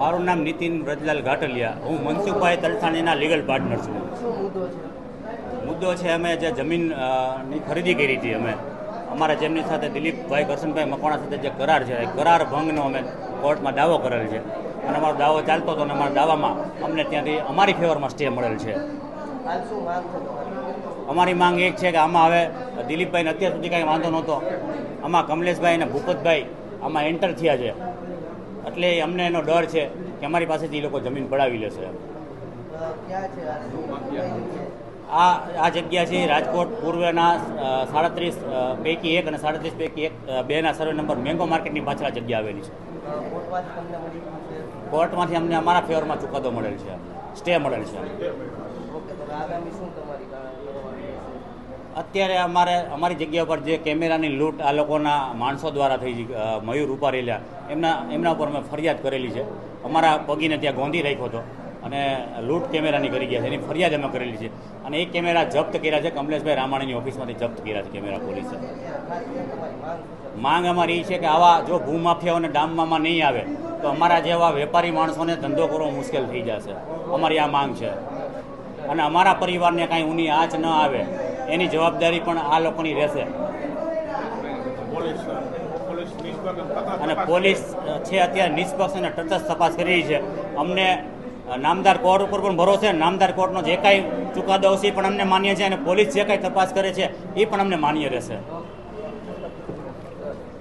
મારું નામ નીતિન વ્રજલાલ ઘાટલિયા. હું મનસુખભાઈ તલસાણીના લીગલ પાર્ટનર છું. મુદ્દો છે અમે જે જમીનની ખરીદી કરી હતી અમે. અમારા જેમની સાથે દિલીપભાઈ, કરશનભાઈ મકવાણા સાથે જે કરાર છે, એ કરાર ભંગનો અમે કોર્ટમાં દાવો કરેલ છે. અને અમારો દાવો ચાલતો હતો અને અમારા દાવામાં અમને ત્યાંથી અમારી ફેવરમાં સ્ટે મળેલ છે. અમારી માંગ એક છે કે આમાં હવે દિલીપભાઈને અત્યાર સુધી કાંઈ વાંધો નહોતો. આમાં કમલેશભાઈ અને ભૂપતભાઈ આમાં એન્ટર થયા છે. એટલે અમને એનો ડર છે કે અમારી પાસેથી એ લોકો જમીન પડાવી લેશે. આ? આ જગ્યા છે રાજકોટ પૂર્વના સાડત્રીસ પૈકી એક અને સાડત્રીસ પૈકી એક બેના સર્વે નંબર મેંગો માર્કેટની પાછળ જગ્યા આવેલી છે. કોર્ટમાંથી અમને અમારા ફેવરમાં ચુકાદો મળેલ છે. સ્ટે મળેલ છે. અત્યારે અમારે, અમારી જગ્યા પર જે કેમેરાની લૂંટ આ લોકોના માણસો દ્વારા થઈ મયુર ઉપારેલા એમના એમના ઉપર અમે ફરિયાદ કરેલી છે. અમારા પગીને ત્યાં ગોંધી રાખ્યો હતો અને લૂંટ કેમેરાની કરી ગયા છે. એની ફરિયાદ અમે કરેલી છે. અને એ કેમેરા જપ્ત કર્યા છે. કમલેશભાઈ રામાણીની ઓફિસમાંથી જપ્ત કર્યા છે કેમેરા પોલીસે. માંગ અમારી એ છે કે આવા જો ભૂમાફિયાઓને ડામમાં નહીં આવે, તો અમારા જેવા વેપારી માણસોને ધંધો કરવો મુશ્કેલ થઈ જશે. અમારી આ માંગ છે. અને અમારા પરિવારને કાંઈ ઊની આંચ ન આવે એની જવાબદારી પણ આ લોકોની રહેશે. અને પોલીસ છે અત્યારે નિષ્પક્ષ અને તટસ્થ તપાસ કરી રહી છે. અમને નામદાર કોર્ટ ઉપર પણ ભરોસે નામદાર કોર્ટનો જે કાંઈ ચુકાદો છે એ પણ અમને માન્ય છે અને પોલીસ જે કાંઈ તપાસ કરે છે એ પણ અમને માન્ય રહેશે.